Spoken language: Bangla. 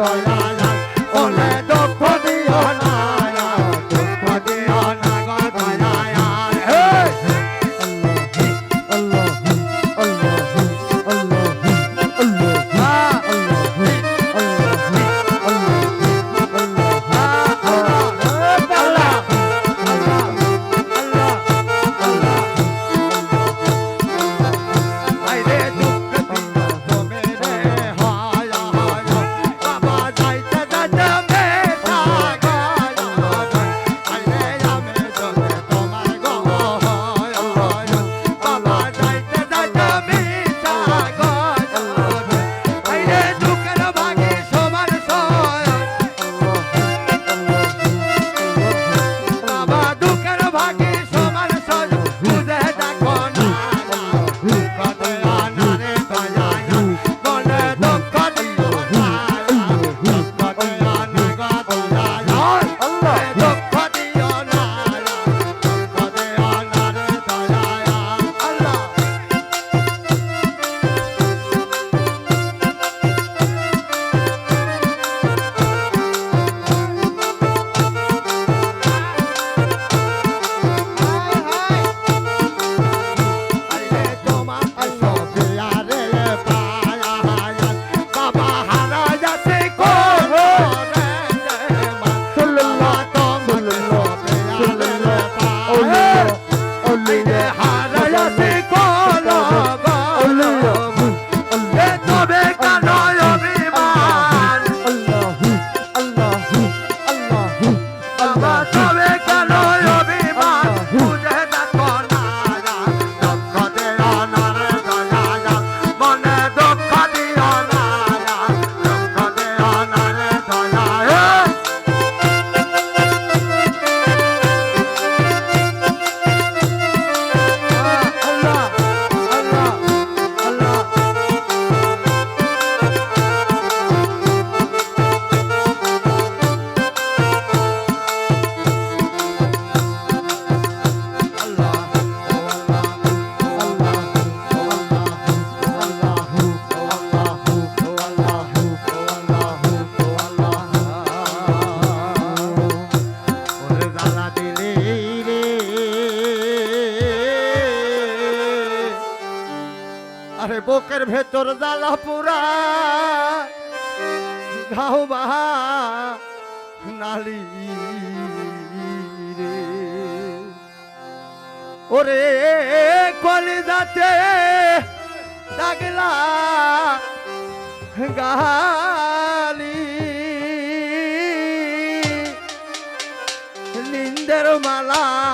দয়া বোকের বুকের ভেতর দালা পুরা। ঘাও নালি রে। ওরে কলিজাতে ডাকলা গালি। নিন্দের মালা